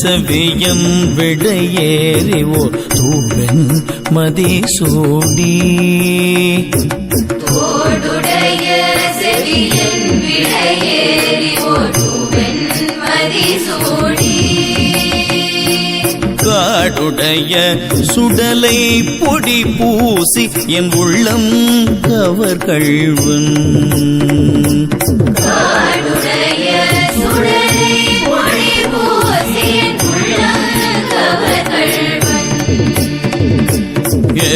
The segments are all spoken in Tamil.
செவியன் விடையேறி ஓர் தூவென் ஒருவன் மதிசூடி. காடுடைய சுடலை பொடி பூசி என் உள்ளம் காடுடைய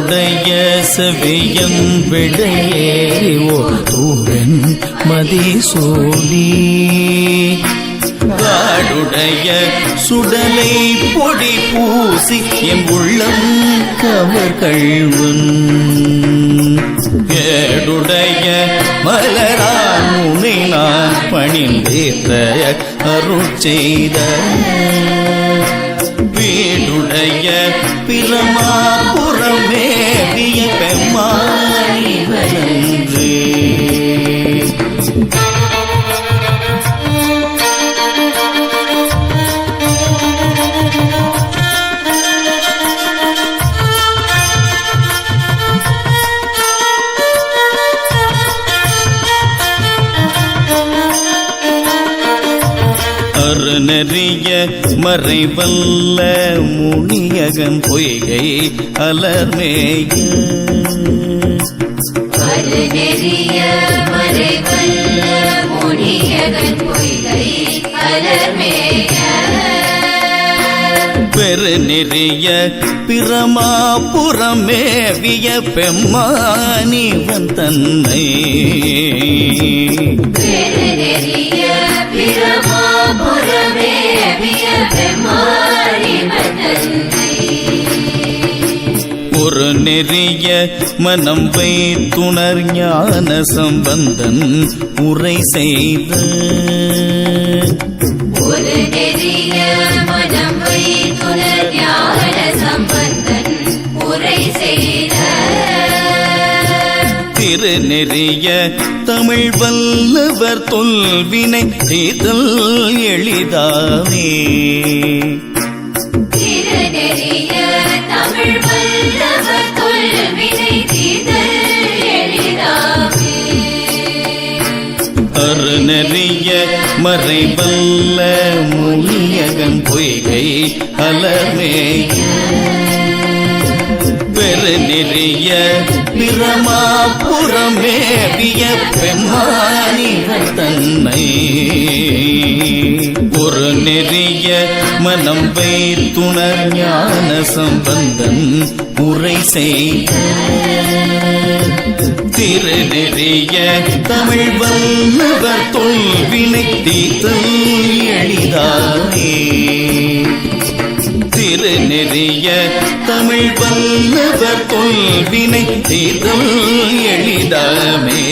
உடைய செவியன் விடையேறி ஓடுவன் மதிசூலி. காடுடைய சுடலை பொடி பூசி என் உள்ளம் கவர் கழுவன் கேடுடைய மலரான் உனை நான் பணிந்தேத்த அருள் செய்த. வீடுடைய பிரமா அருணறிய மறைவல்ல முனியகன் பொய்கை அலர்மேய அருநெறிய மறைவல்ல முனியகன் பொய்கை அலர்மேய பெருநெறிய பிரமாபுரமேவிய பெம்மானிவன் தன்னை பெருநெறிய பிரமாபுரமேவிய பெம்மானி மன்னன்னை ஒரு நெறிய மனம் வைத்துணர் ஞான சம்பந்தன் உரை செய்த ஒரு நெறிய எளிதாவே திருநெறிய தமிழ் வல்லவர் தொல்வினை தீர்த்தல் எளிதாமே. அருணறிய மறைவல்ல மொழியகன் பொய்கை அலர்மேய பெருநெறிய பிரமாபுரமேவிய பெம்மானிகள் தன்னை. ஒரு நெறிய மனம் வைத்துணர் ஞான சம்பந்தன் உரை செய்த திருநெறிய தமிழ் வல்லவர் தொல்வினை தீத்தல் எளிதானே செய்ய தமிழ் வல்லவர் கொள்வினை தீர்த்தல் எளிதாமே.